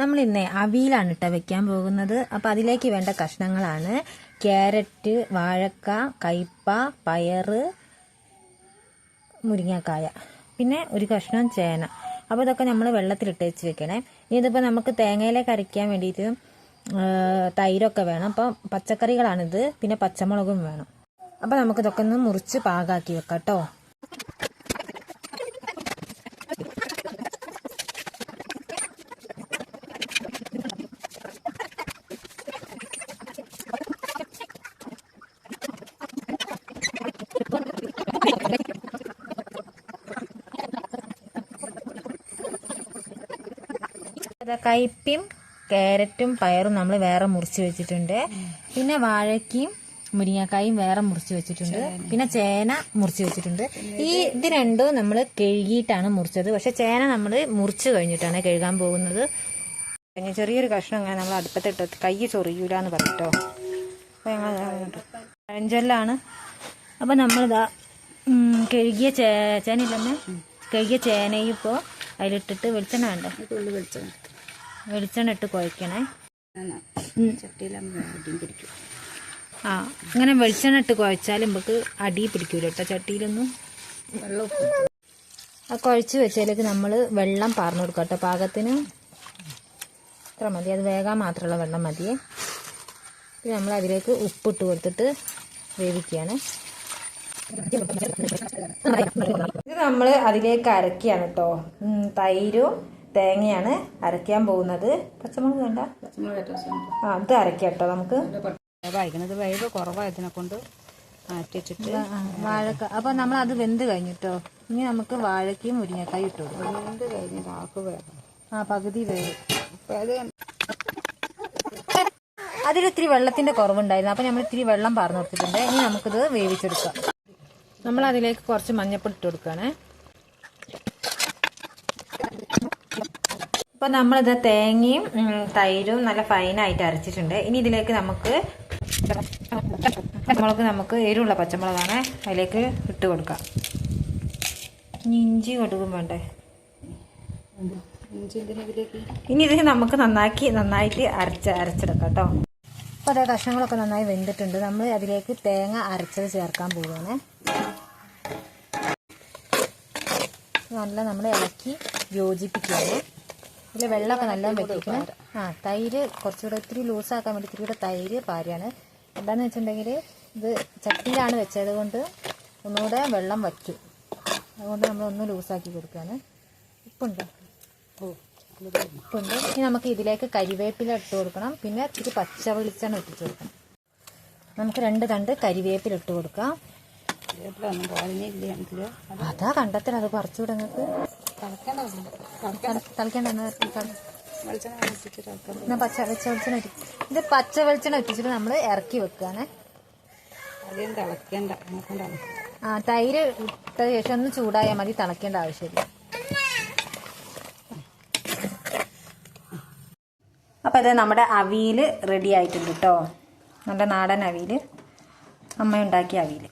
നമ്മൾ ഇന്ന് അവിയിലാണ് ഇട്ടാ വെക്കാൻ പോകുന്നത്. അപ്പം അതിലേക്ക് വേണ്ട കഷ്ണങ്ങളാണ്. ക്യാരറ്റ് വാഴക്ക കയ്പ പയറ് മുരിങ്ങക്കായ. പിന്നെ ഒരു കഷ്ണം ചേന. അപ്പോൾ ഇതൊക്കെ നമ്മൾ വെള്ളത്തിലിട്ട് വെച്ച് വെക്കണേ. ഇനി ഇതിപ്പോൾ നമുക്ക് തേങ്ങയിലേക്ക് അരയ്ക്കാൻ വേണ്ടിയിട്ട് തൈരൊക്കെ വേണം. അപ്പോൾ പച്ചക്കറികളാണിത്. പിന്നെ പച്ചമുളകും വേണം. അപ്പോൾ നമുക്കിതൊക്കെ ഒന്ന് മുറിച്ച് പാകാക്കി വെക്കാം കേട്ടോ കയ്പയും കാരറ്റും പയറും നമ്മൾ വേറെ മുറിച്ച് വെച്ചിട്ടുണ്ട്. പിന്നെ വാഴയ്ക്കും മുരിങ്ങക്കായും വേറെ മുറിച്ച് വെച്ചിട്ടുണ്ട്. പിന്നെ ചേന മുറിച്ച് വെച്ചിട്ടുണ്ട്. ഈ ഇത് രണ്ടും നമ്മൾ കഴുകിയിട്ടാണ് മുറിച്ചത്. പക്ഷെ ചേന നമ്മൾ മുറിച്ച് കഴിഞ്ഞിട്ടാണ് കഴുകാൻ പോകുന്നത്. ചെറിയൊരു കഷ്ണം ഇങ്ങനെ നമ്മൾ അടുപ്പത്തിട്ട് കൈ ചൊറിയൂല പറഞ്ഞിട്ടോ പഴഞ്ചൊല്ലാണ്. അപ്പൊ നമ്മളിതാ കഴുകിയ ചേനയില്ലെന്ന് കഴുകിയ ചേനയും ഇപ്പോൾ അതിലിട്ടിട്ട് വെളിച്ചെണ്ണ വേണ്ട? വെളിച്ചെണ്ണ വെളിച്ചെണ്ണ ഇട്ട് കുഴക്കണേ. ആ ഇങ്ങനെ വെളിച്ചെണ്ണ ഇട്ട് കുഴച്ചാൽ നമുക്ക് അടി പിടിക്കൂല കേട്ടോ ചട്ടിയിലൊന്നും. വെള്ളം ആ കുഴച്ച് വെച്ചതിലേക്ക് നമ്മൾ വെള്ളം പാർന്നു കൊടുക്കാം കേട്ടോ. പാകത്തിന് ഇത്ര മതി. അത് വേകാൻ മാത്രമുള്ള വെള്ളം മതിയേ. പിന്നെ നമ്മൾ അതിലേക്ക് ഉപ്പിട്ട് കൊടുത്തിട്ട് വേവിക്കുകയാണ്. ഇത് നമ്മൾ അതിലേക്ക് അരക്കുകയാണ് കേട്ടോ തൈരും തേങ്ങയാണ് അരക്കാൻ പോകുന്നത്. പച്ചമുളക് വേണ്ട? ആ അത് അരയ്ക്കാം കേട്ടോ നമുക്ക്. വായിക്കണത് വേവ് കുറവായതിനെ കൊണ്ട് മാറ്റി വെച്ചിട്ട്. വാഴക്ക. അപ്പൊ നമ്മൾ അത് വെന്ത് കഴിഞ്ഞിട്ടോ ഇനി നമുക്ക് വാഴക്കയും മുരിങ്ങക്കായും ഇട്ടു വെന്ത് എന്ത് കഴിഞ്ഞ് ആക്ക് വേണം ആ പകുതി വേവ്. അതിലിത്തിരി വെള്ളത്തിന്റെ കുറവുണ്ടായിരുന്നു. അപ്പൊ നമ്മൾ ഇത്തിരി വെള്ളം പാർന്നു കൊടുത്തിട്ടുണ്ട്. ഇനി നമുക്കിത് വേവിച്ചെടുക്കാം. നമ്മൾ അതിലേക്ക് കുറച്ച് മഞ്ഞപ്പൊടി ഇട്ട് കൊടുക്കുകയാണേ. ഇപ്പൊ നമ്മളിത് തേങ്ങയും തൈരും നല്ല ഫൈനായിട്ട് അരച്ചിട്ടുണ്ട്. ഇനി ഇതിലേക്ക് നമുക്ക് പച്ചമുളക് നമുക്ക് എരിവുള്ള പച്ചമുളകാണ് അതിലേക്ക് ഇട്ട് കൊടുക്കാം. ഇനി ഇഞ്ചി കൊടുക്കും വേണ്ടേ? ഇനി ഇത് നമുക്ക് നന്നാക്കി നന്നായിട്ട് അരച്ച് അരച്ചെടുക്കാം കേട്ടോ. അപ്പോൾ അതേ കഷ്ണങ്ങളൊക്കെ നന്നായി വെന്തിട്ടുണ്ട്. നമ്മൾ അതിലേക്ക് തേങ്ങ അരച്ചത് ചേർക്കാൻ പോവുകയാണ്. നല്ല നമ്മൾ ഇളക്കി യോജിപ്പിക്കുകയാണ്. ഇതിൽ വെള്ളമൊക്കെ നല്ല വെട്ടിക്കണം ആ തൈര് കുറച്ചുകൂടെ ഇത്തിരി ലൂസാക്കാൻ വേണ്ടി ഇത്തിരി കൂടെ തൈര് പാരിയാണ് എന്താണെന്ന് വെച്ചിട്ടുണ്ടെങ്കിൽ ഇത് ചട്ടിയിലാണ് വെച്ചത് കൊണ്ട് ഒന്നുകൂടെ വെള്ളം വറ്റും. അതുകൊണ്ട് നമ്മൾ ഒന്ന് ലൂസാക്കി കൊടുക്കുകയാണ്. ഉപ്പുണ്ട്? ഉപ്പുണ്ട്. ഇനി നമുക്ക് ഇതിലേക്ക് കരിവേപ്പില ഇട്ട് കൊടുക്കണം. പിന്നെ ഇത്തിരി പച്ച വെളിച്ചെണ്ണ ഇട്ടിട്ട് കൊടുക്കണം. നമുക്ക് രണ്ട് തണ്ട് കരിവേപ്പില ഇട്ട് കൊടുക്കാം. അത് കണ്ടത്തിന് അത് പറിച്ചുകൂടെ നിങ്ങൾക്ക് തളിക്കണ്ടെന്ന് എന്നാ പച്ച പച്ച വെളിച്ചെണ്ണ ഇത് പച്ച വെളിച്ചെണ്ണ വെച്ചിട്ട് നമ്മൾ ഇറക്കി വെക്കുകയാണേ ആ തൈര് ഇട്ട ശേഷം ഒന്ന് ചൂടായാൽ മതി തിളക്കേണ്ട ആവശ്യമില്ല. അപ്പം ഇത് നമ്മുടെ അവിയൽ റെഡി ആയിട്ടുണ്ട് കേട്ടോ നല്ല നാടൻ അവിയൽ അമ്മ ഉണ്ടാക്കിയ അവിയൽ